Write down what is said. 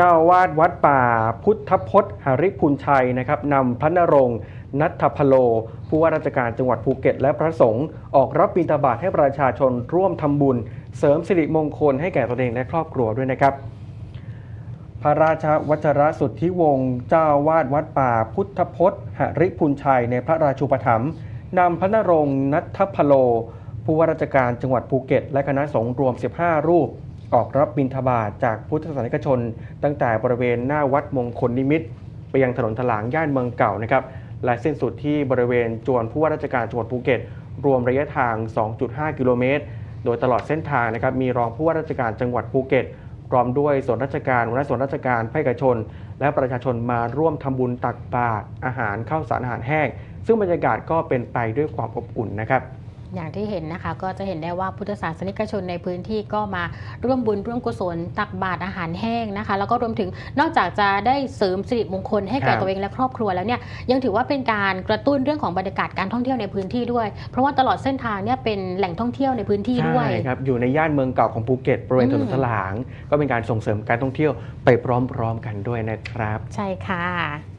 เจ้าวาดวัดป่าพุทธพจน์หริพุนชัยนะครับนำพระนรงค์นัทพโล ผู้ว่าราชการจังหวัดภูเก็ต และพระสงฆ์ออกรับบิณฑบาตให้ประชาชนร่วมทำบุญ เสริมสิริมงคลให้แก่ตนเองและครอบครัวด้วยนะครับ พระราชวัชรสุทธิวงศ์เจ้าวาดวัดป่าพุทธพจน์หริพุนชัยในพระราชูปถัมภ์นำพระนรงค์นัทพโล ผู้ว่าราชการจังหวัดภูเก็ต และคณะสงฆ์รวม 15 รูป ออกรับบิณฑบาตจากพุทธศาสนิกชน ตั้งแต่บริเวณหน้าวัดมงคลนิมิตรไปยังถนนถลางย่านเมืองเก่านะครับและสิ้นสุดที่บริเวณจวนผู้ว่าราชการจังหวัดภูเก็ต รวมระยะทาง 2.5 กิโลเมตร โดยตลอดเส้นทางนะครับมีรองผู้ว่าราชการจังหวัดภูเก็ตพร้อมด้วยส่วนราชการหัวหน้าส่วนราชการภาคเอกชน และประชาชนมาร่วมทำบุญตักบาตรอาหารข้าวสารอาหารแห้ง ซึ่งบรรยากาศก็เป็นไปด้วยความอบอุ่นนะครับ อย่างที่เห็นนะคะ ก็จะเห็นได้ว่าพุทธศาสนิกชนในพื้นที่ก็มาร่วมบุญร่วมกุศลตักบาตรอาหารแห้งนะคะ แล้วก็รวมถึงนอกจากจะได้เสริมสิริมงคลให้แก่ครับตัวเองและครอบครัวแล้วเนี่ยยังถือว่าเป็นการกระตุ้นเรื่องของบรรยากาศการท่องเที่ยวในพื้นที่ด้วย เพราะว่าตลอดเส้นทางเนี่ยเป็นแหล่งท่องเที่ยวในพื้นที่ด้วยใช่ครับอยู่ในย่านเมืองเก่าของภูเก็ตบริเวณถนนถลาง ก็เป็นการส่งเสริมการท่องเที่ยวไปพร้อมๆกันด้วยนะครับ ใช่ค่ะ